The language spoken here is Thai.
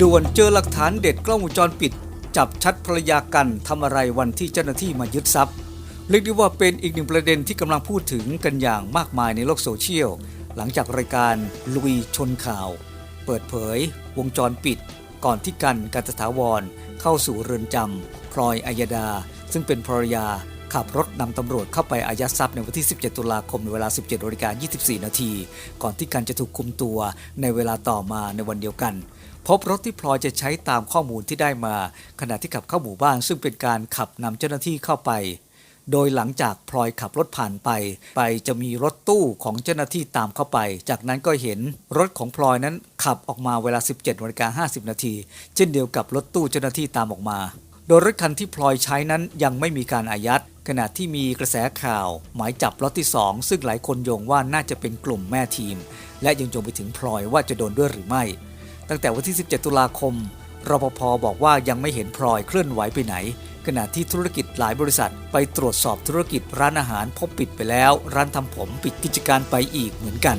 ด่วนเจอหลักฐานเด็ดกล้องวงจรปิด จับชัดภรรยากันทำอะไรวันที่เจ้าหน้าที่มายึดทรัพย์เรียกได้ว่าเป็นอีกหนึ่งประเด็นที่กำลังพูดถึงกันอย่างมากมายในโลกโซเชียล หลังจากรายการลุยชนข่าว เปิดเผย วงจรปิด ก่อนที่กันการถาวร เข้าสู่เรือนจำพลอยอัยดา ซึ่งเป็นภรรยาขับรถนำตำรวจเข้าไปอายัดทรัพย์ในวันที่ 17 ตุลาคมในเวลา 17นาฬิกา24 นาที ก่อนที่กันจะถูกคุมตัวในเวลาต่อมาในวันเดียวกัน พบรถที่พลอยจะใช้ตามข้อมูลที่ได้มา ขณะที่ขับเข้าหมู่บ้านซึ่งเป็นการขับนำเจ้าหน้าที่เข้าไป โดยหลังจากพลอยขับรถผ่านไป ไปจะมีรถตู้ของเจ้าหน้าที่ตามเข้าไป จากนั้นก็เห็นรถของพลอยนั้นขับออกมาเวลา 17นาฬิกา50 นาที เช่นเดียวกับรถตู้เจ้าหน้าที่ตามออกมา โดยรถคันที่พลอยใช้นั้นยังไม่มีการอายัดขณะที่มีกระแสข่าว หมายจับล็อตที่ 2 ซึ่งหลายคนโยงว่าน่าจะเป็นกลุ่มแม่ทีม และยังโยงไปถึงพลอยว่าจะโดนด้วยหรือไม่ ตั้งแต่วันที่ 17 ตุลาคม รปภบอกว่ายังไม่เห็นพลอยเคลื่อนไหวไปไหน ขณะที่ธุรกิจหลายบริษัท ไปตรวจสอบธุรกิจร้านอาหารพบปิดไปแล้ว ร้านทำผมปิดกิจการไปอีกเหมือนกัน